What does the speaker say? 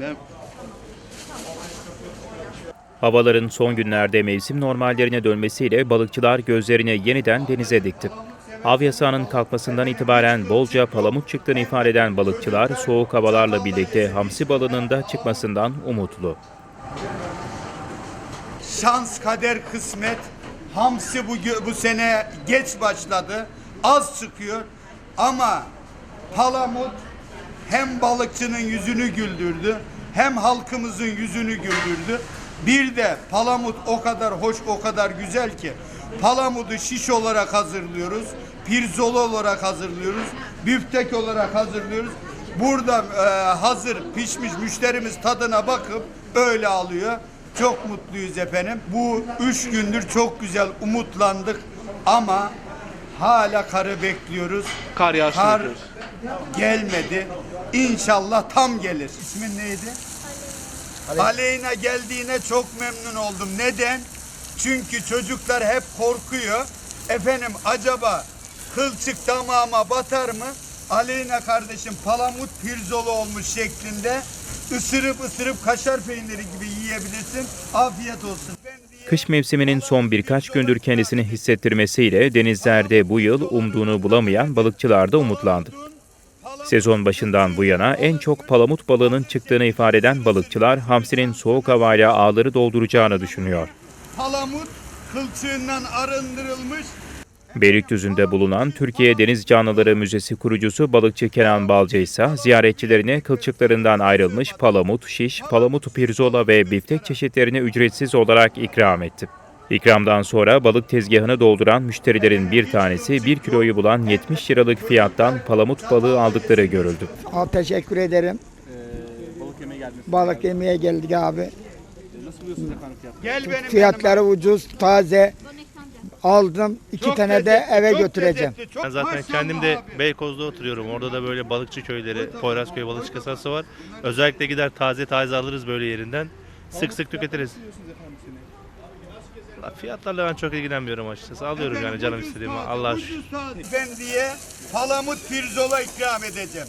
Ben Havaların son günlerde mevsim normallerine dönmesiyle balıkçılar gözlerini yeniden denize dikti. Av yasağının kalkmasından itibaren bolca palamut çıktığını ifade eden balıkçılar soğuk havalarla birlikte hamsi balığının da çıkmasından umutlu. şans, kader, kısmet. Hamsi bu, bu sene geç başladı. Az çıkıyor. Ama palamut hem balıkçının yüzünü güldürdü hem halkımızın yüzünü güldürdü. Bir de palamut o kadar hoş, o kadar güzel ki palamudu şiş olarak hazırlıyoruz. Pirzolu olarak hazırlıyoruz. Büftek olarak hazırlıyoruz. Burada e, hazır pişmiş müşterimiz tadına bakıp öyle alıyor. Çok mutluyuz efendim. Bu üç gündür çok güzel umutlandık ama hala karı bekliyoruz. kar yağışı Kar bekliyoruz. gelmedi. İnşallah tam gelir. İsmin neydi? Aleyna geldiğine çok memnun oldum. Neden? Çünkü çocuklar hep korkuyor. Efendim acaba kılçık damağıma batar mı? Aleyna kardeşim palamut pirzolu olmuş şeklinde ısırıp ısırıp kaşar peyniri gibi yiyebilirsin. Afiyet olsun. Kış mevsiminin son birkaç gündür kendisini hissettirmesiyle denizlerde bu yıl umduğunu bulamayan balıkçılar da umutlandı. Sezon başından bu yana en çok palamut balığının çıktığını ifade eden balıkçılar hamsinin soğuk havayla ağları dolduracağını düşünüyor. Palamut kılçığından arındırılmış Beylikdüzü'nde bulunan Türkiye Deniz Canlıları Müzesi kurucusu balıkçı Kenan Balcı ise ziyaretçilerine kılçıklarından ayrılmış palamut, şiş, palamut pirzola ve biftek çeşitlerini ücretsiz olarak ikram etti. İkramdan sonra balık tezgahını dolduran müşterilerin bir tanesi 1 kiloyu bulan 70 liralık fiyattan palamut balığı aldıkları görüldü. Al teşekkür ederim. Balık yemeye geldiniz. Balık yemeye geldik abi. Nasıl buluyorsunuz efendim fiyatları? Gel benim Fiyatları ucuz, taze. Aldım. iki Çok tane de lezzetli, eve götüreceğim. lezzetli, Ben zaten kendim de abi. Beykoz'da oturuyorum. Orada da böyle balıkçı köyleri, Poyrazköy balıkçı kasası var. Özellikle gider taze taze alırız böyle yerinden. Sık sık tüketiriz. Fiyatlarla ben çok ilgilenmiyorum açıkçası. Alıyorum yani canım istediğimi. Allah şükür. Efendiye palamut pirzola ikram edeceğim.